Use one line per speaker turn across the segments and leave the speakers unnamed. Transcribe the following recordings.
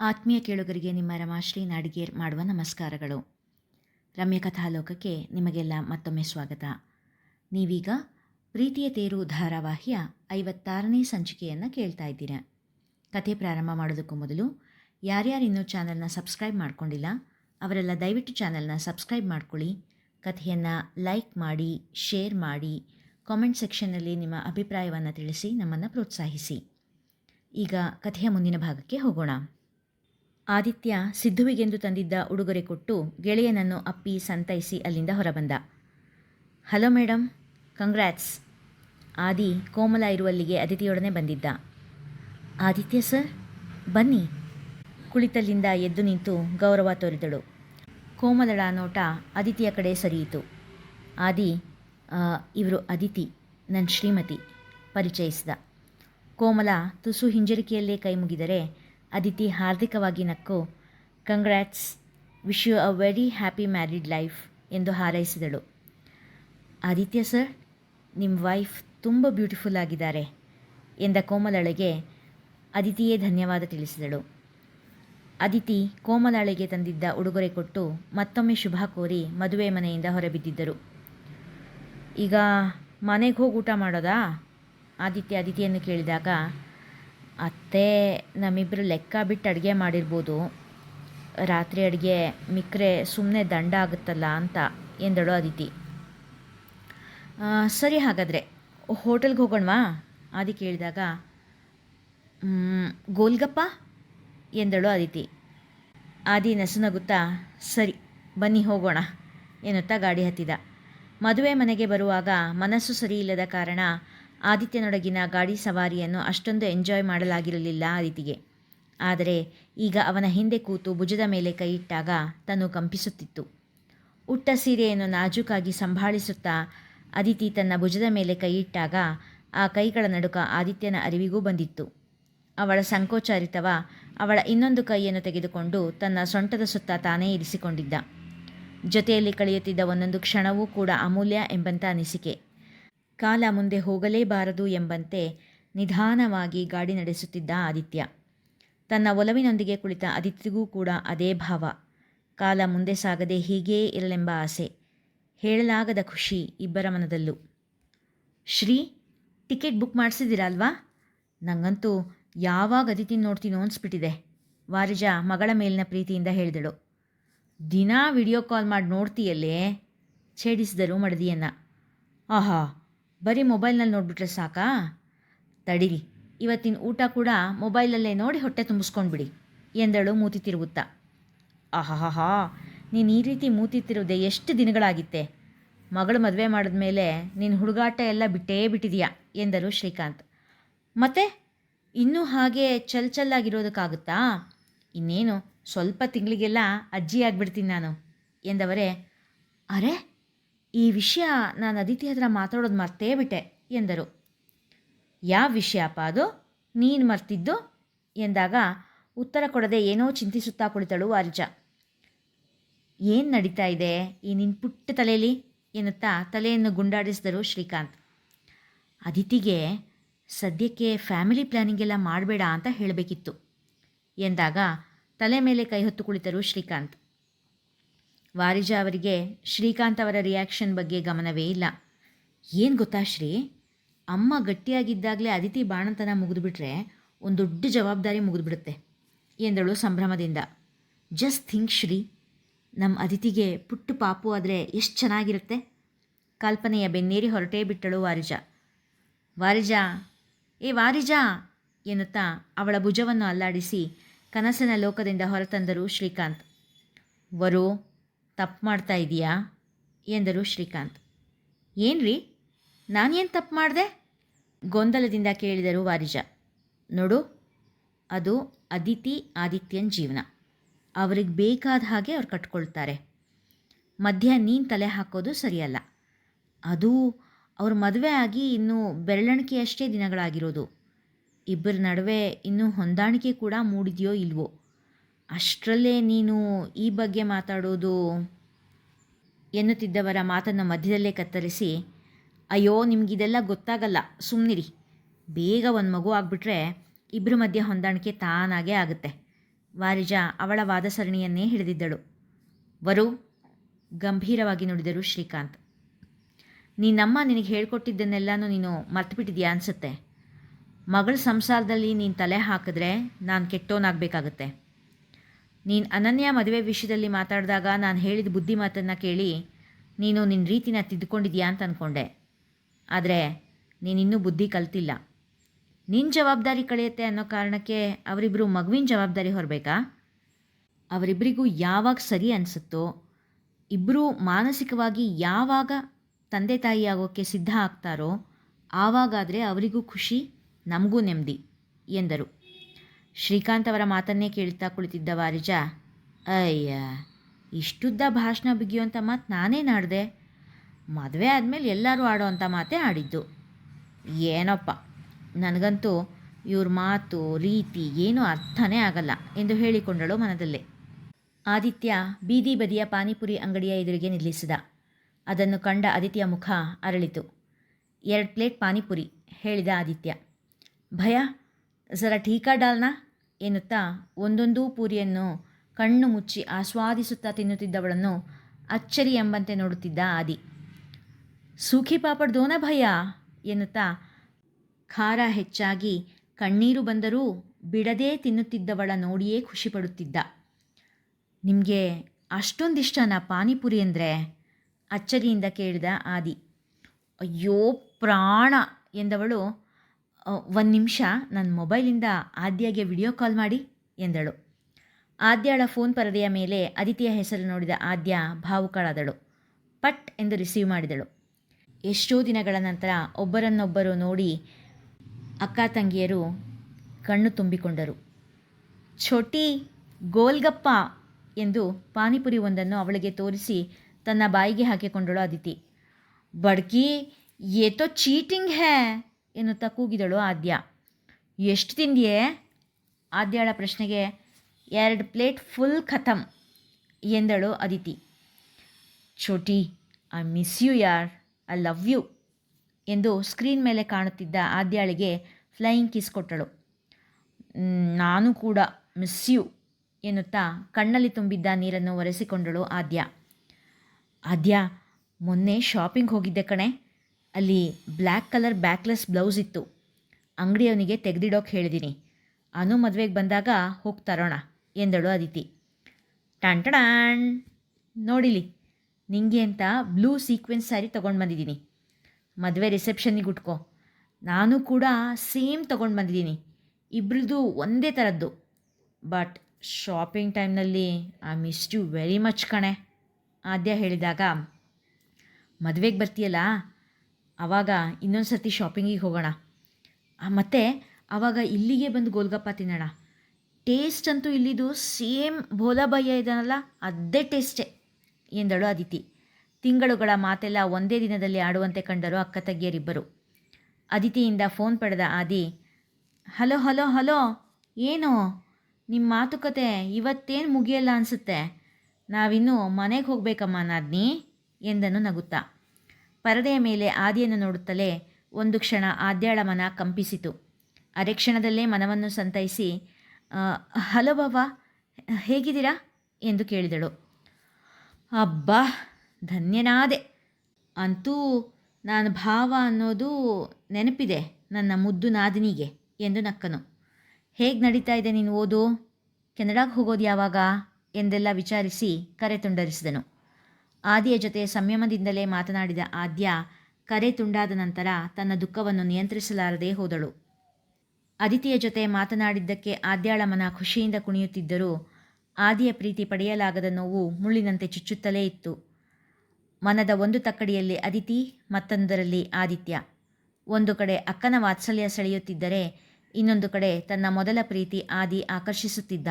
ಆತ್ಮೀಯ ಕೇಳುಗರಿಗೆ ನಿಮ್ಮ ರಮಾಶ್ರೀ ನಾಡಿಗೇರ್ ಮಾಡುವ ನಮಸ್ಕಾರಗಳು. ರಮ್ಯ ಕಥಾಲೋಕಕ್ಕೆ ನಿಮಗೆಲ್ಲ ಮತ್ತೊಮ್ಮೆ ಸ್ವಾಗತ. ನೀವೀಗ ಪ್ರೀತಿಯ ತೇರು ಧಾರಾವಾಹಿಯ ಐವತ್ತಾರನೇ ಸಂಚಿಕೆಯನ್ನು ಕೇಳ್ತಾ ಇದ್ದೀರಾ. ಕಥೆ ಪ್ರಾರಂಭ ಮಾಡೋದಕ್ಕೂ ಮೊದಲು ಯಾರ್ಯಾರು ಇನ್ನೂ ಚಾನಲ್ನ ಸಬ್ಸ್ಕ್ರೈಬ್ ಮಾಡ್ಕೊಂಡಿಲ್ಲ, ಅವರೆಲ್ಲ ದಯವಿಟ್ಟು ಚಾನಲ್ನ ಸಬ್ಸ್ಕ್ರೈಬ್ ಮಾಡ್ಕೊಳ್ಳಿ. ಕಥೆಯನ್ನು ಲೈಕ್ ಮಾಡಿ, ಶೇರ್ ಮಾಡಿ, ಕಾಮೆಂಟ್ ಸೆಕ್ಷನ್ನಲ್ಲಿ ನಿಮ್ಮ ಅಭಿಪ್ರಾಯವನ್ನು ತಿಳಿಸಿ ನಮ್ಮನ್ನು ಪ್ರೋತ್ಸಾಹಿಸಿ. ಈಗ ಕಥೆಯ ಮುಂದಿನ ಭಾಗಕ್ಕೆ ಹೋಗೋಣ. ಆದಿತ್ಯ ಸಿದ್ಧುವಿಗೆಂದು ತಂದಿದ್ದ ಉಡುಗೊರೆ ಕೊಟ್ಟು ಗೆಳೆಯನನ್ನು ಅಪ್ಪಿ ಸಂತೈಸಿ ಅಲ್ಲಿಂದ ಹೊರಬಂದ. Hello madam congrats. Aadi Komala ಇರುವಲ್ಲಿಗೆ ಅದಿತಿಯೊಡನೆ ಬಂದಿದ್ದ. ಆದಿತ್ಯ ಸರ್, ಬನ್ನಿ. ಕುಳಿತಲ್ಲಿಂದ ಎದ್ದು ನಿಂತು ಗೌರವ ತೋರಿದಳು. ಕೋಮಲಳ ನೋಟ ಅದಿತಿಯ ಕಡೆ ಸರಿಯಿತು. ಆದಿ ಇವರು ಅದಿತಿ ನನ್ನ ಶ್ರೀಮತಿ, ಪರಿಚಯಿಸಿದ. ಕೋಮಲ ತುಸು ಹಿಂಜರಿಕೆಯಲ್ಲೇ ಕೈ ಮುಗಿದರೆ ಅದಿತಿ ಹಾರ್ದಿಕವಾಗಿ ನಕ್ಕು. Congrats wish you a very happy married life ಎಂದು ಹಾರೈಸಿದಳು. ಆದಿತ್ಯ ಸರ್ ನಿಮ್ಮ ವೈಫ್ ತುಂಬ ಬ್ಯೂಟಿಫುಲ್ ಆಗಿದ್ದಾರೆ ಎಂದ ಕೋಮಲಳಿಗೆ ಅದಿತಿಯೇ ಧನ್ಯವಾದ ತಿಳಿಸಿದಳು. ಅದಿತಿ ಕೋಮಲಾಳಿಗೆ ತಂದಿದ್ದ ಉಡುಗೊರೆ ಕೊಟ್ಟು ಮತ್ತೊಮ್ಮೆ ಶುಭ ಕೋರಿ ಮದುವೆ ಮನೆಯಿಂದ ಹೊರಬಿದ್ದಿದ್ದರು. ಈಗ ಮನೆಗೆ ಹೋಗಿ ಊಟ ಮಾಡೋದಾ? ಆದಿತ್ಯ ಅದಿತಿಯನ್ನು ಕೇಳಿದಾಗ ಅತ್ತೆ ನಮ್ಮಿಬ್ಬರು ಲೆಕ್ಕ ಬಿಟ್ಟು ಅಡುಗೆ ಮಾಡಿರ್ಬೋದು. ರಾತ್ರಿ ಅಡುಗೆ ಮಿಕ್ಕರೆ ಸುಮ್ಮನೆ ದಂಡ ಆಗುತ್ತಲ್ಲ ಅಂತ ಎಂದಳು ಅದಿತಿ. "ಆ, ಸರಿ ಹಾಗಾದರೆ ಹೋಟೆಲ್ಗೆ ಹೋಗೋಣವಾ? ಆದಿ ಕೇಳಿದಾಗ "ಮ್, ಗೋಲ್ಗಪ್ಪ? ಎಂದಳು ಅದಿತಿ. ಆದಿ ನಸುನಗುತ್ತಾ ಸರಿ ಬನ್ನಿ ಹೋಗೋಣ ಎನ್ನುತ್ತಾ ಗಾಡಿ ಹತ್ತಿದ. ಮದುವೆ ಮನೆಗೆ ಬರುವಾಗ ಮನಸ್ಸು ಸರಿಯಿಲ್ಲದ ಕಾರಣ ಆದಿತ್ಯನೊಡಗಿನ ಗಾಡಿ ಸವಾರಿಯನ್ನು ಅಷ್ಟೊಂದು ಎಂಜಾಯ್ ಮಾಡಲಾಗಿರಲಿಲ್ಲ ಆದಿತಿಗೆ. ಆದರೆ ಈಗ ಅವನ ಹಿಂದೆ ಕೂತು ಭುಜದ ಮೇಲೆ ಕೈಯಿಟ್ಟಾಗ ತನು ಕಂಪಿಸುತ್ತಿತ್ತು. ಉಟ್ಟ ಸೀರೆಯನ್ನು ನಾಜೂಕಾಗಿ ಸಂಭಾಳಿಸುತ್ತಾ ಅದಿತಿ ತನ್ನ ಭುಜದ ಮೇಲೆ ಕೈಯಿಟ್ಟಾಗ ಆ ಕೈಗಳ ನಡುಕ ಆದಿತ್ಯನ ಅರಿವಿಗೂ ಬಂದಿತ್ತು. ಅವಳ ಸಂಕೋಚಾರಿತವ ಅವಳ ಇನ್ನೊಂದು ಕೈಯನ್ನು ತೆಗೆದುಕೊಂಡು ತನ್ನ ಸೊಂಟದ ಸುತ್ತ ತಾನೇ ಇರಿಸಿಕೊಂಡಿದ್ದ. ಜೊತೆಯಲ್ಲಿ ಕಳೆಯುತ್ತಿದ್ದ ಒಂದೊಂದು ಕ್ಷಣವೂ ಕೂಡ ಅಮೂಲ್ಯ ಎಂಬಂತ ಅನಿಸಿಕೆ. ಕಾಲ ಮುಂದೆ ಹೋಗಲೇಬಾರದು ಎಂಬಂತೆ ನಿಧಾನವಾಗಿ ಗಾಡಿ ನಡೆಸುತ್ತಿದ್ದ ಆದಿತ್ಯ. ತನ್ನ ಒಲವಿನೊಂದಿಗೆ ಕುಳಿತ ಅದಿತಿಗೂ ಕೂಡ ಅದೇ ಭಾವ. ಕಾಲ ಮುಂದೆ ಸಾಗದೆ ಹೀಗೇ ಇರಲೆಂಬ ಆಸೆ. ಹೇಳಲಾಗದ ಖುಷಿ ಇಬ್ಬರ ಮನದಲ್ಲೂ. ಶ್ರೀ, ಟಿಕೆಟ್ ಬುಕ್ ಮಾಡಿಸಿದ್ದೀರಾ ಅಲ್ವಾ? ನಂಗಂತೂ ಯಾವಾಗ ಅದಿತಿ ನೋಡ್ತೀನೋ ಅನ್ಸ್ಬಿಟ್ಟಿದೆ. ವಾರಿಜ ಮಗಳ ಮೇಲಿನ ಪ್ರೀತಿಯಿಂದ ಹೇಳಿದಳು. ದಿನಾ ವಿಡಿಯೋ ಕಾಲ್ ಮಾಡಿ ನೋಡ್ತೀಯಲ್ಲೇ? ಛೇಡಿಸಿದರು ಮಡದಿಯನ್ನು. ಆಹಾ ಬರೀ ಮೊಬೈಲ್ನಲ್ಲಿ ನೋಡಿಬಿಟ್ರೆ ಸಾಕಾ? ತಡೀರಿ. ಇವತ್ತಿನ ಊಟ ಕೂಡ ಮೊಬೈಲಲ್ಲೇ ನೋಡಿ ಹೊಟ್ಟೆ ತುಂಬಿಸ್ಕೊಂಡ್ಬಿಡಿ ಎಂದಳು ಮೂತಿ ತಿರುಗುತ್ತಾ ಆಹಾಹಾ ನೀನು ಈ ರೀತಿ ಮೂತಿ ತಿರುವುದೇ ಎಷ್ಟು ದಿನಗಳಾಗಿತ್ತೆ? ಮಗಳು ಮದುವೆ ಮಾಡಿದ ಮೇಲೆ ನಿನ್ನ ಹುಡುಗಾಟ ಎಲ್ಲ ಬಿಟ್ಟೇ ಬಿಟ್ಟಿದೀಯಾ? ಎಂದರು ಶ್ರೀಕಾಂತ್. ಮತ್ತೆ? ಇನ್ನೂ ಹಾಗೆ ಚಲ್ ಚಲ್ಲಾಗಿರೋದಕ್ಕಾಗುತ್ತಾ? ಇನ್ನೇನು, ಸ್ವಲ್ಪ ತಿಂಗಳಿಗೆಲ್ಲ ಅಜ್ಜಿ ಆಗಿಬಿಡ್ತೀನಿ ನಾನು, ಎಂದವರೇ. ಅರೆ ಈ ವಿಷಯ ನಾನು ಅದಿತಿ ಹತ್ರ ಮಾತಾಡೋದು ಮರ್ತೇ ಬಿಟ್ಟೆ, ಎಂದರು. ಯಾವ ವಿಷಯಪ್ಪ ಅದು? ನೀನು ಮರ್ತಿದ್ದು? ಎಂದಾಗ, ಉತ್ತರ ಕೊಡದೆ ಏನೋ ಚಿಂತಿಸುತ್ತಾ ಕುಳಿತಳು ವಾರಿಜ. ಏನು ನಡೀತಾ ಇದೆ ಈ ನಿನ್ನ ಪುಟ್ಟ ತಲೆಯಲ್ಲಿ ಎನ್ನುತ್ತಾ ತಲೆಯನ್ನು ಗುಂಡಾಡಿಸಿದರು ಶ್ರೀಕಾಂತ್. ಅದಿತಿಗೆ ಸದ್ಯಕ್ಕೆ ಫ್ಯಾಮಿಲಿ ಪ್ಲ್ಯಾನಿಂಗ್ ಎಲ್ಲ ಮಾಡಬೇಡ ಅಂತ ಹೇಳಬೇಕಿತ್ತು, ಎಂದಾಗ ತಲೆ ಮೇಲೆ ಕೈ ಹೊತ್ತು ಕುಳಿತರು ಶ್ರೀಕಾಂತ್. ವಾರಿಜ ಅವರಿಗೆ ಶ್ರೀಕಾಂತ್ ಅವರ ರಿಯಾಕ್ಷನ್ ಬಗ್ಗೆ ಗಮನವೇ ಇಲ್ಲ. ಏನು ಗೊತ್ತಾ ಶ್ರೀ? ಅಮ್ಮ ಗಟ್ಟಿಯಾಗಿದ್ದಾಗಲೇ ಅದಿತಿ ಬಾಣಂತನ ಮುಗಿದುಬಿಟ್ರೆ ಒಂದು ದೊಡ್ಡ ಜವಾಬ್ದಾರಿ ಮುಗಿದುಬಿಡುತ್ತೆ ಎಂದಳು ಸಂಭ್ರಮದಿಂದ. ಜಸ್ಟ್ ಥಿಂಕ್ ಶ್ರೀ ನಮ್ಮ ಅದಿತಿಗೆ ಪುಟ್ಟು ಪಾಪು ಆದರೆ ಎಷ್ಟು ಚೆನ್ನಾಗಿರುತ್ತೆ? ಕಲ್ಪನೆಯ ಬೆನ್ನೇರಿ ಹೊರಟೇ ಬಿಟ್ಟಳು ವಾರಿಜಾ. ವಾರಿಜಾ, ಏ ವಾರಿಜಾ! ಎನ್ನುತ್ತಾ ಅವಳ ಭುಜವನ್ನು ಅಲ್ಲಾಡಿಸಿ ಕನಸಿನ ಲೋಕದಿಂದ ಹೊರತಂದರು ಶ್ರೀಕಾಂತ್. ವರು ತಪ್ಪು ಮಾಡ್ತಾ ಇದೀಯಾ? ಎಂದರು ಶ್ರೀಕಾಂತ್. ಏನ್ರಿ? ನಾನೇನು ತಪ್ಪು ಮಾಡಿದೆ? ಗೊಂದಲದಿಂದ ಕೇಳಿದರು ವಾರಿಜ. ನೋಡು, ಅದು ಅದಿತಿ ಆದಿತ್ಯನ ಜೀವನ. ಅವ್ರಿಗೆ ಬೇಕಾದ ಹಾಗೆ ಅವ್ರು ಕಟ್ಕೊಳ್ತಾರೆ. ಮಧ್ಯ ನೀನು ತಲೆ ಹಾಕೋದು ಸರಿಯಲ್ಲ. ಅದು ಅವ್ರ ಮದುವೆ ಆಗಿ ಇನ್ನೂ ಬೆರಳಣಿಕೆಯಷ್ಟೇ ದಿನಗಳಾಗಿರೋದು. ಇಬ್ಬರ ನಡುವೆ ಇನ್ನೂ ಹೊಂದಾಣಿಕೆ ಕೂಡ ಮೂಡಿದೆಯೋ ಇಲ್ವೋ? ಅಷ್ಟರಲ್ಲೇ ನೀನು ಈ ಬಗ್ಗೆ ಮಾತಾಡೋದು ಎನ್ನುತ್ತಿದ್ದವರ ಮಾತನ್ನು ಮಧ್ಯದಲ್ಲೇ ಕತ್ತರಿಸಿ, ಅಯ್ಯೋ, ನಿಮಗಿದೆಲ್ಲ ಗೊತ್ತಾಗಲ್ಲ ಸುಮ್ಮನಿರಿ ಬೇಗ ಒಂದು ಮಗು ಆಗಿಬಿಟ್ರೆ ಇಬ್ಬರ ಮಧ್ಯೆ ಹೊಂದಾಣಿಕೆ ತಾನಾಗೇ ಆಗುತ್ತೆ. ವಾರಿಜ ಅವಳ ವಾದ ಸರಣಿಯನ್ನೇ ಹಿಡಿದಿದ್ದಳು. ವರು, ಗಂಭೀರವಾಗಿ ನುಡಿದರು ಶ್ರೀಕಾಂತ್. ನಿನ್ನಮ್ಮ ನಿನಗೆ ಹೇಳ್ಕೊಟ್ಟಿದ್ದನ್ನೆಲ್ಲನೂ ನೀನು ಮರ್ತುಬಿಟ್ಟಿದ್ಯಾ ಅನಿಸುತ್ತೆ. ಮಗಳ ಸಂಸಾರದಲ್ಲಿ ನೀನು ತಲೆ ಹಾಕಿದ್ರೆ ನಾನು ಕೆಟ್ಟೋನಾಗಬೇಕಾಗತ್ತೆ. ನೀನು ಅನನ್ಯ ಮದುವೆ ವಿಷಯದಲ್ಲಿ ಮಾತಾಡಿದಾಗ ನಾನು ಹೇಳಿದ ಬುದ್ಧಿ ಮಾತನ್ನು ಕೇಳಿ ನೀನು ನಿನ್ನ ರೀತಿನ ತಿದ್ದುಕೊಂಡಿದ್ಯಾ ಅಂತ ಅಂದ್ಕೊಂಡೆ ಆದರೆ ನೀನಿನ್ನೂ ಬುದ್ಧಿ ಕಲ್ತಿಲ್ಲ. ನಿನ್ನ ಜವಾಬ್ದಾರಿ ಕಳೆಯುತ್ತೆ ಅನ್ನೋ ಕಾರಣಕ್ಕೆ ಅವರಿಬ್ಬರು ಮಗುವಿನ ಜವಾಬ್ದಾರಿ ಹೊರಬೇಕಾ? ಅವರಿಬ್ಬರಿಗೂ ಯಾವಾಗ ಸರಿ ಅನಿಸುತ್ತೋ ಇಬ್ಬರೂ ಮಾನಸಿಕವಾಗಿ ಯಾವಾಗ ತಂದೆ ತಾಯಿ ಆಗೋಕ್ಕೆ ಸಿದ್ಧ ಆಗ್ತಾರೋ, ಆವಾಗಾದರೆ ಅವರಿಗೂ ಖುಷಿ, ನಮಗೂ ನೆಮ್ಮದಿ ಎಂದರು. ಶ್ರೀಕಾಂತ್ ಅವರ ಮಾತನ್ನೇ ಕೇಳ್ತಾ ಕುಳಿತಿದ್ದ ವಾರಿಜ, ಅಯ್ಯ, ಇಷ್ಟುದ್ದ ಭಾಷಣ ಬಿಗಿಯುವಂಥ ಮಾತು ನಾನೇ ನಾಡಿದೆ. ಮದುವೆ ಆದಮೇಲೆ ಎಲ್ಲರೂ ಆಡೋ ಅಂಥ ಮಾತೇ ಆಡಿದ್ದು. ಏನಪ್ಪ, ನನಗಂತೂ ಇವ್ರ ಮಾತು, ರೀತಿ ಏನೂ ಅರ್ಥನೇ ಆಗಲ್ಲ ಎಂದು ಹೇಳಿಕೊಂಡಳು ಮನದಲ್ಲೇ. ಆದಿತ್ಯ ಬೀದಿ ಬದಿಯ ಪಾನಿಪುರಿ ಅಂಗಡಿಯ ಎದುರಿಗೆ ನಿಲ್ಲಿಸಿದ. ಅದನ್ನು ಕಂಡ ಆದಿತ್ಯ ಮುಖ ಅರಳಿತು. ಎರಡು ಪ್ಲೇಟ್ ಪಾನಿಪುರಿ ಹೇಳಿದ ಆದಿತ್ಯ. ಭಯ, ಜರ ಠೀಕಾ ಡಾಲ್ನಾ? ಎನ್ನುತ್ತಾ ಒಂದೊಂದೂ ಪೂರಿಯನ್ನು ಕಣ್ಣು ಮುಚ್ಚಿ ಆಸ್ವಾದಿಸುತ್ತಾ ತಿನ್ನುತ್ತಿದ್ದವಳನ್ನು ಅಚ್ಚರಿ ಎಂಬಂತೆ ನೋಡುತ್ತಿದ್ದ ಆದಿ. ಸೂಖಿ ಪಾಪಡ್ ದೋನ ಭಯ ಎನ್ನುತ್ತಾ ಖಾರ ಹೆಚ್ಚಾಗಿ ಕಣ್ಣೀರು ಬಂದರೂ ಬಿಡದೇ ತಿನ್ನುತ್ತಿದ್ದವಳ ನೋಡಿಯೇ ಖುಷಿಪಡುತ್ತಿದ್ದ ನಿಮಗೆ ಅಷ್ಟೊಂದಿಷ್ಟನ ಪಾನಿಪುರಿ ಅಂದರೆ? ಅಚ್ಚರಿಯಿಂದ ಕೇಳಿದ ಆದಿ. ಅಯ್ಯೋ ಪ್ರಾಣ ಎಂದವಳು ಒಂದು ನಿಮಿಷ ನನ್ನ ಮೊಬೈಲಿಂದ ಆದ್ಯಾಗೆ ವಿಡಿಯೋ ಕಾಲ್ ಮಾಡಿ ಎಂದಳು. ಆದ್ಯಾಳ ಫೋನ್ ಪರದೆಯ ಮೇಲೆ ಅದಿತಿಯ ಹೆಸರು ನೋಡಿದ ಆದ್ಯ ಭಾವುಕಳಾದಳು. ಪಟ್ ಎಂದು ರಿಸೀವ್ ಮಾಡಿದಳು. ಎಷ್ಟೋ ದಿನಗಳ ನಂತರ ಒಬ್ಬರನ್ನೊಬ್ಬರು ನೋಡಿ ಅಕ್ಕ ತಂಗಿಯರು ಕಣ್ಣು ತುಂಬಿಕೊಂಡರು. ಛೋಟಿ ಗೋಲ್ಗಪ್ಪ ಎಂದು ಪಾನಿಪುರಿ ಒಂದನ್ನು ಅವಳಿಗೆ ತೋರಿಸಿ ತನ್ನ ಬಾಯಿಗೆ ಹಾಕಿಕೊಂಡಳು ಅದಿತಿ ಬಡ್ಕಿ, ಏತೋ ಚೀಟಿಂಗ್ ಹೇ. ಎನ್ನುತ್ತಾ ಕೂಗಿದಳು ಆದ್ಯ. ಎಷ್ಟು ತಿಂದಿಯೇ? ಆದ್ಯಾಳ ಪ್ರಶ್ನೆಗೆ. ಎರಡು ಪ್ಲೇಟ್ ಫುಲ್ ಖತಮ್, ಎಂದಳು ಅದಿತಿ. ಚೋಟಿ ಐ ಮಿಸ್ ಯು ಯಾರ್, ಐ ಲವ್ ಯು, ಎಂದು ಸ್ಕ್ರೀನ್ ಮೇಲೆ ಕಾಣುತ್ತಿದ್ದ ಆದ್ಯಾಳಿಗೆ ಫ್ಲೈಯಿಂಗ್ ಕಿಸ್ ಕೊಟ್ಟಳು. ನಾನು ಕೂಡ ಮಿಸ್ ಯು, ಎನ್ನುತ್ತಾ ಕಣ್ಣಲ್ಲಿ ತುಂಬಿದ್ದ ನೀರನ್ನು ಒರೆಸಿಕೊಂಡಳು ಆದ್ಯ. ಆದ್ಯ, ಮೊನ್ನೆ ಶಾಪಿಂಗ್ ಹೋಗಿದ್ದೆ ಕಣೆ. ಅಲ್ಲಿ ಬ್ಲ್ಯಾಕ್ ಕಲರ್ ಬ್ಯಾಕ್ಲೆಸ್ ಬ್ಲೌಸ್ ಇತ್ತು. ಅಂಗಡಿಯವನಿಗೆ ತೆಗೆದಿಡೋಕೆ ಹೇಳಿದ್ದೀನಿ ಅನು ಮದುವೆಗೆ ಬಂದಾಗ ಹೋಗಿ ತರೋಣ ಎಂದಳು ಅದಿತಿ. ಟಂಟಡಾಣ್ ನೋಡಿಲಿ, ನಿಂಗೆ ಅಂತ ಬ್ಲೂ ಸೀಕ್ವೆನ್ಸ್ ಸ್ಯಾರಿ ತೊಗೊಂಡು ಬಂದಿದ್ದೀನಿ ಮದುವೆ ರಿಸೆಪ್ಷನ್ನಿಗೆ ಉಟ್ಕೊ. ನಾನು ಕೂಡ ಸೇಮ್ ತೊಗೊಂಡು ಬಂದಿದ್ದೀನಿ ಇಬ್ರದ್ದು ಒಂದೇ ಥರದ್ದು ಬಟ್ ಶಾಪಿಂಗ್ ಟೈಮ್ನಲ್ಲಿ I miss you very much ಕಣೆ, ಆದ್ಯ ಹೇಳಿದಾಗ. ಮದುವೆಗೆ ಬರ್ತೀಯಲ್ಲ? ಆವಾಗ ಇನ್ನೊಂದು ಸರ್ತಿ ಶಾಪಿಂಗಿಗೆ ಹೋಗೋಣ. ಮತ್ತು ಆವಾಗ ಇಲ್ಲಿಗೆ ಬಂದು ಗೋಲ್ಗಪ್ಪ ತಿನ್ನೋಣ. ಟೇಸ್ಟ್ ಅಂತೂ ಇಲ್ಲಿದು ಸೇಮ್ ಭೋಲಾಬಯ್ಯ ಇದನ್ನಲ್ಲ ಅದೇ ಟೇಸ್ಟೇ ಎಂದಳು ಅದಿತಿ ತಿಂಗಳುಗಳ ಮಾತೆಲ್ಲ ಒಂದೇ ದಿನದಲ್ಲಿ ಆಡುವಂತೆ ಕಂಡರು ಅಕ್ಕ ತಗ್ಗಿಯರಿಬ್ಬರು ಅದಿತಿಯಿಂದ ಫೋನ್ ಪಡೆದ ಆದಿ, ಹಲೋ ಹಲೋ ಹಲೋ, ಏನು? ನಿಮ್ಮ ಮಾತುಕತೆ ಇವತ್ತೇನು ಮುಗಿಯಲ್ಲ ಅನಿಸುತ್ತೆ? ನಾವಿನ್ನೂ ಮನೆಗೆ ಹೋಗಬೇಕಮ್ಮ ನಾದ್ನಿ, ಎಂದನು ನಗುತ್ತಾ. ಪರದೆಯ ಮೇಲೆ ಆದಿಯನ್ನು ನೋಡುತ್ತಲೇ ಒಂದು ಕ್ಷಣ ಆದ್ಯಾಳ ಮನ ಕಂಪಿಸಿತು. ಅರೆ ಕ್ಷಣದಲ್ಲೇ ಮನವನ್ನು ಸಂತೈಸಿ ಹಲೋ ಬಾಬಾ ಹೇಗಿದ್ದೀರಾ? ಎಂದು ಕೇಳಿದಳು. ಅಬ್ಬಾ, ಧನ್ಯನಾದೆ. ಅಂತೂ ನಾನು ಭಾವ ಅನ್ನೋದು ನೆನಪಿದೆ ನನ್ನ ಮುದ್ದು ನಾದಿನಿಗೆ, ಎಂದು ನಕ್ಕನು. ಹೇಗೆ ನಡೀತಾ ಇದೆ ನೀನು ಓದು? ಕೆನಡಾಗೆ ಹೋಗೋದು ಯಾವಾಗ? ಎಂದೆಲ್ಲ ವಿಚಾರಿಸಿ ಕರೆ ತುಂಡರಿಸಿದನು. ಆದಿಯ ಜೊತೆ ಸಂಯಮದಿಂದಲೇ ಮಾತನಾಡಿದ ಆದ್ಯ ಕರೆ ತುಂಡಾದ ನಂತರ ತನ್ನ ದುಃಖವನ್ನು ನಿಯಂತ್ರಿಸಲಾರದೆ ಹೋದಳು. ಅದಿತಿಯ ಜೊತೆ ಮಾತನಾಡಿದ್ದಕ್ಕೆ ಆದ್ಯಾಳ ಮನ ಖುಷಿಯಿಂದ ಕುಣಿಯುತ್ತಿದ್ದರೂ ಆದಿಯ ಪ್ರೀತಿ ಪಡೆಯಲಾಗದ ನೋವು ಮುಳ್ಳಿನಂತೆ ಚುಚ್ಚುತ್ತಲೇ ಇತ್ತು. ಮನದ ಒಂದು ತಕ್ಕಡಿಯಲ್ಲಿ ಅದಿತಿ ಮತ್ತೊಂದರಲ್ಲಿ ಆದಿತ್ಯ. ಒಂದು ಕಡೆ ಅಕ್ಕನ ವಾತ್ಸಲ್ಯ ಸೆಳೆಯುತ್ತಿದ್ದರೆ ಇನ್ನೊಂದು ಕಡೆ ತನ್ನ ಮೊದಲ ಪ್ರೀತಿ ಆದಿ ಆಕರ್ಷಿಸುತ್ತಿದ್ದ.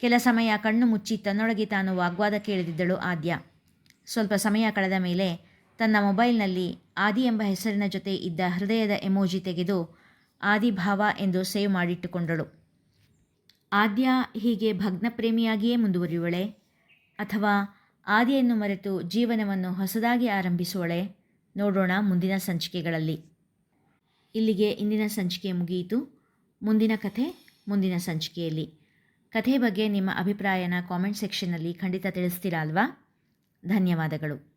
ಕೆಲ ಸಮಯ ಕಣ್ಣು ಮುಚ್ಚಿ ತನ್ನೊಳಗೆ ತಾನು ವಾಗ್ವಾದ ಕೇಳಿದಿದ್ದಳು ಆದ್ಯ. ಸ್ವಲ್ಪ ಸಮಯ ಕಳೆದ ಮೇಲೆ ತನ್ನ ಮೊಬೈಲ್ನಲ್ಲಿ ಆದಿ ಎಂಬ ಹೆಸರಿನ ಜೊತೆ ಇದ್ದ ಹೃದಯದ ಎಮೋಜಿ ತೆಗೆದು ಆದಿಭಾವ ಎಂದು ಸೇವ್ ಮಾಡಿಟ್ಟುಕೊಂಡಳು. ಆದ್ಯ ಹೀಗೆ ಭಗ್ನಪ್ರೇಮಿಯಾಗಿಯೇ ಮುಂದುವರಿಯುವಳೆ ಅಥವಾ ಆದಿಯನ್ನು ಮರೆತು ಜೀವನವನ್ನು ಹೊಸದಾಗಿ ಆರಂಭಿಸುವಳೆ ನೋಡೋಣ ಮುಂದಿನ ಸಂಚಿಕೆಗಳಲ್ಲಿ. ಇಲ್ಲಿಗೆ ಇಂದಿನ ಸಂಚಿಕೆ ಮುಗಿಯಿತು. ಮುಂದಿನ ಕಥೆ ಮುಂದಿನ ಸಂಚಿಕೆಯಲ್ಲಿ. ಕಥೆ ಬಗ್ಗೆ ನಿಮ್ಮ ಅಭಿಪ್ರಾಯನ ಕಾಮೆಂಟ್ ಸೆಕ್ಷನ್ನಲ್ಲಿ ಖಂಡಿತ ತಿಳಿಸ್ತೀರಾ ಅಲ್ವಾ? ಧನ್ಯವಾದಗಳು.